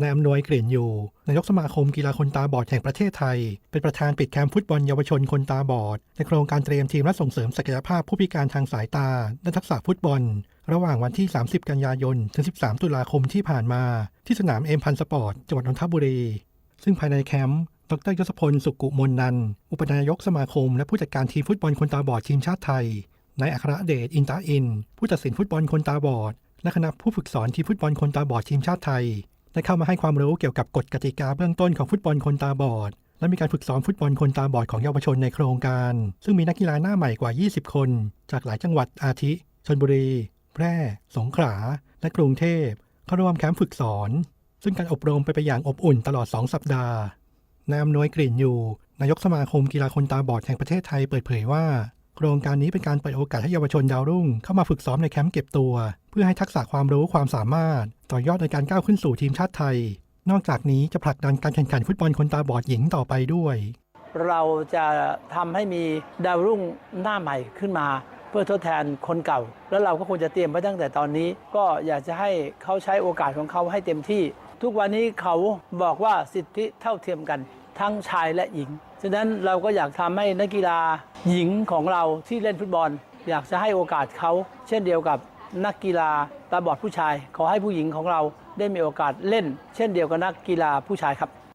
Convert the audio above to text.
นายอำนวยกลิ่นอยู่ นายกสมาคมกีฬาคนตาบอดแห่งประเทศไทย เป็นประธานปิดแคมป์ฟุตบอลเยาวชนคนตาบอด ในโครงการเตรียมทีมและส่งเสริมศักยภาพผู้พิการทางสายตาและทักษะฟุตบอล ระหว่างวันที่ 30 กันยายน ถึง 13 ตุลาคมที่ผ่านมา ที่สนามเอ็มพันสปอร์ต จังหวัดนนทบุรี ซึ่งภายในแคมป์ดรยศพล สุกุมนนัน อุปนายกสมาคม และผู้จัดการทีมฟุตบอลคนตาบอดทีมชาติไทย นายอัครเดช อินตาอิน ผู้ตัดสินฟุตบอลคนตาบอด และคณะผู้ฝึกสอนทีมฟุตบอลคนตาบอดทีมชาติไทย ได้เข้ามาให้ความรู้เกี่ยวกับกฎกติกาเบื้องต้นของฟุตบอลคนตาบอด และมีการฝึกซ้อมฟุตบอลคนตาบอดของเยาวชนในโครงการ ซึ่งมีนักกีฬาหน้าใหม่กว่า 20 คน จากหลายจังหวัดอาทิชนบุรี แพร่ สงขลา และกรุงเทพเข้าร่วมแคมป์ฝึกสอน ซึ่งการอบรมไปไปอย่างอบอุ่นตลอด 2 สัปดาห์นายอำนวยกลิ่นอยู่ นายกสมาคมกีฬาคนตาบอดแห่งประเทศไทยเปิดเผยว่า โครงการนี้เป็นการเปิดโอกาสให้เยาวชนดาวรุ่ง เข้ามาฝึกซ้อมในแคมป์เก็บตัว เพื่อให้ทักษะความรู้ความสามารถ ต่อยอดในการก้าวขึ้นสู่ทีมชาติไทย นอกจากนี้จะผลักดันการแข่งขันฟุตบอลคนตาบอดหญิงต่อไปด้วย เราจะทำให้มีดาวรุ่งหน้าใหม่ขึ้นมา เพื่อทดแทนคนเก่า แล้วเราก็ควรจะเตรียมไว้ตั้งแต่ตอนนี้ ก็อยากจะให้เขาใช้โอกาสของเขาให้เต็มที่ ทุกวันนี้เขาบอกว่าสิทธิเท่าเทียมกัน ทั้งชายและหญิง ฉะนั้นเราก็อยากทำให้นักกีฬาหญิงของเราที่เล่นฟุตบอล อยากจะให้โอกาสเขา เช่นเดียวกับนักกีฬาตาบอดผู้ชาย ขอให้ผู้หญิงของเราได้มีโอกาสเล่น เช่นเดียวกับนักกีฬาผู้ชายครับ